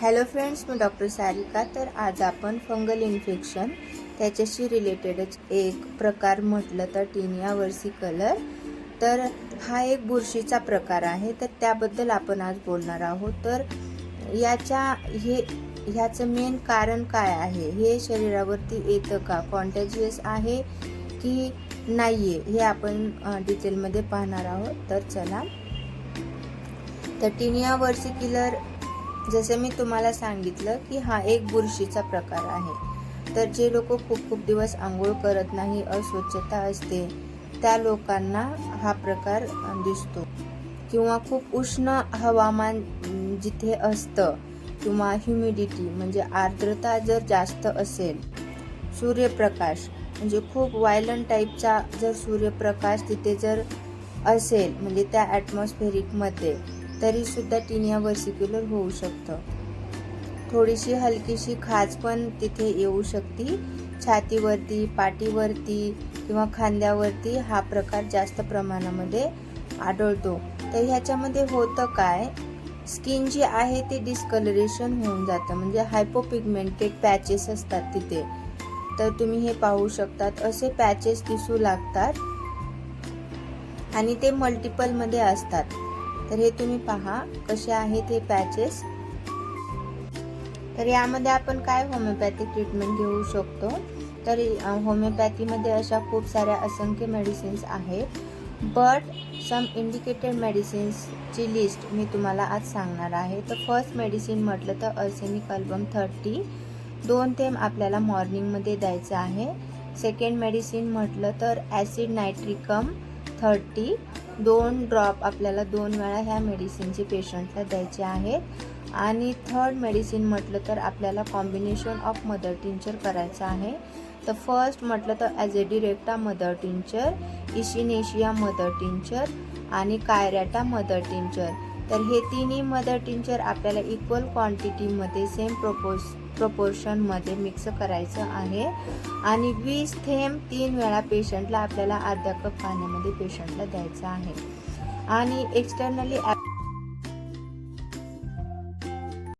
Hello friends मी doctor Sarika. तर आज आपण फंगल इन्फेक्शन त्याच्याशी रिलेटेडच एक प्रकार म्हटलं तर टिनिया वर्सी कलर तर हा एक बुरशीचा प्रकार आहे. तर त्याबद्दल आपण आज बोलणार आहोत. तर याच्या हे ह्याचं मेन कारण काय आहे? हे शरीरावरती येतं का? कॉन्टॅजियस आहे की नाही आहे हे आपण डिटेलमध्ये पाहणार आहोत. तर चला. तर टिनिया वर्सी किलर जसे मी तुम्हाला सांगितलं की हा एक बुरशीचा प्रकार आहे. तर जे लोक खूप खूप दिवस आंघोळ करत नाही अस्वच्छता असते त्या लोकांना हा प्रकार दिसतो. किंवा खूप उष्ण हवामान जिथे असतं किंवा ह्युमिडिटी म्हणजे आर्द्रता जर जास्त असेल सूर्यप्रकाश म्हणजे खूप वायलंट टाईपचा जर सूर्यप्रकाश तिथे जर असेल म्हणजे त्या ॲटमॉस्फेरिकमध्ये तरी सुद्धा टिनिया वर्सिक्युलर होऊ शकतं. थोडीशी हलकीशी खाज पण तिथे येऊ शकते. छातीवरती पाठीवरती किंवा खांद्यावरती हा प्रकार जास्त प्रमाणामध्ये आढळतो. तर ह्याच्यामध्ये होतं काय? स्किन जी आहे ते डिस्कलरेशन होऊन जातं. म्हणजे हायपोपिगमेंटेड पॅचेस असतात तिथे. तर तुम्ही हे पाहू शकतात. असे पॅचेस दिसू लागतात आणि ते मल्टिपलमध्ये असतात. तर हे तुम्ही पहा कसे आहेत हे पॅचेस तर यामध्ये आपण काय होमिओपॅथिक ट्रीटमेंट घेऊ शकतो? तर होमिओपॅथीमध्ये अशा खूप साऱ्या असंख्य मेडिसिन्स आहेत. बट सम इंडिकेटेड मेडिसिन्सची लिस्ट मी तुम्हाला आज सांगणार आहे. तर फर्स्ट मेडिसिन म्हटलं तर अर्सेनिक अल्बम थर्टी दोन थेंब आपल्याला मॉर्निंगमध्ये द्यायचं आहे. सेकंड मेडिसिन म्हटलं तर ॲसिड नायट्रिकम थर्टी दोन ड्रॉप आपल्याला दोन वेळा ह्या मेडिसिनचे पेशंटला द्यायचे आहे आणि थर्ड मेडिसिन म्हटलं तर आपल्याला कॉम्बिनेशन ऑफ मदर टिंचर करायचं आहे. तर फर्स्ट म्हटलं तर as a डिरेक्टा mother tincture echinacea mother tincture आणि कायरॅटा मदर टिंचर तर हे तिन्ही मदर टिंचर आपल्याला इक्वल क्वांटिटीमध्ये सेम प्रपोज प्रपोर्शनमध्ये मिक्स करायचं आहे. आणि वीस थेंब तीन वेळा पेशंटला आपल्याला अर्धा कप पाण्यामध्ये पेशंटला द्यायचं आहे. आणि एक्सटर्नली ॲप